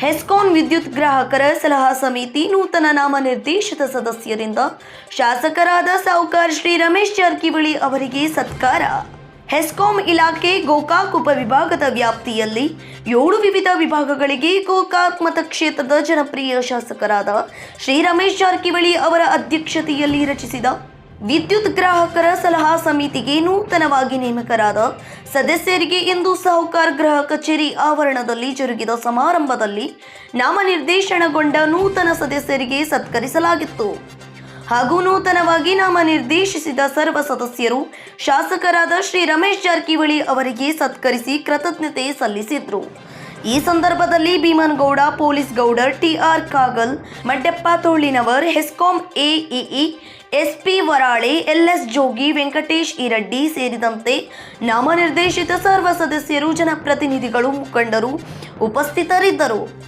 ಹೆಸ್ಕಾನ್ ವಿದ್ಯುತ್ ಗ್ರಾಹಕರ ಸಲಹಾ ಸಮಿತಿ ನೂತನ ನಾಮ ನಿರ್ದೇಶಿತ ಸದಸ್ಯರಿಂದ ಶಾಸಕರಾದ ಸಾಹುಕಾರ್ ಶ್ರೀ ರಮೇಶ್ ಜಾರಕಿಹೊಳಿ ಅವರಿಗೆ ಸತ್ಕಾರ. ಹೆಸ್ಕಾಂ ಇಲಾಖೆ ಗೋಕಾಕ್ ಉಪವಿಭಾಗದ ವ್ಯಾಪ್ತಿಯಲ್ಲಿ ಏಳು ವಿವಿಧ ವಿಭಾಗಗಳಿಗೆ ಗೋಕಾಕ್ ಮತಕ್ಷೇತ್ರದ ಜನಪ್ರಿಯ ಶಾಸಕರಾದ ಶ್ರೀ ರಮೇಶ್ ಜಾರಕಿಹೊಳಿ ಅವರ ಅಧ್ಯಕ್ಷತೆಯಲ್ಲಿ ರಚಿಸಿದ ವಿದ್ಯುತ್ ಗ್ರಾಹಕರ ಸಲಹಾ ಸಮಿತಿಗೆ ನೂತನವಾಗಿ ನೇಮಕರಾದ ಸದಸ್ಯರಿಗೆ ಇಂದು ಸಾಹುಕಾರ್ ಗೃಹ ಕಚೇರಿ ಆವರಣದಲ್ಲಿ ಜರುಗಿದ ಸಮಾರಂಭದಲ್ಲಿ ನಾಮನಿರ್ದೇಶನಗೊಂಡ ನೂತನ ಸದಸ್ಯರಿಗೆ ಸತ್ಕರಿಸಲಾಗಿತ್ತು. ಹಾಗೂ ನೂತನವಾಗಿ ನಾಮನಿರ್ದೇಶಿಸಿದ ಸರ್ವ ಸದಸ್ಯರು ಶಾಸಕರಾದ ಶ್ರೀ ರಮೇಶ್ ಜಾರಕಿಹೊಳಿ ಅವರಿಗೆ ಸತ್ಕರಿಸಿ ಕೃತಜ್ಞತೆ ಸಲ್ಲಿಸಿದ್ರು. ಈ ಸಂದರ್ಭದಲ್ಲಿ Bhimanagouda, police Goudar TR Kagal, Maddappa Tolinavar, HESCOM AEE, SP Varale, LS Jogi, Venkatesh Iraddi ಸೇರಿದಂತೆ ನಾಮನಿರ್ದೇಶಿತ ಸರ್ವ ಸದಸ್ಯರು, ಜನಪ್ರತಿನಿಧಿಗಳು, ಮುಖಂಡರು ಉಪಸ್ಥಿತರಿದ್ದರು.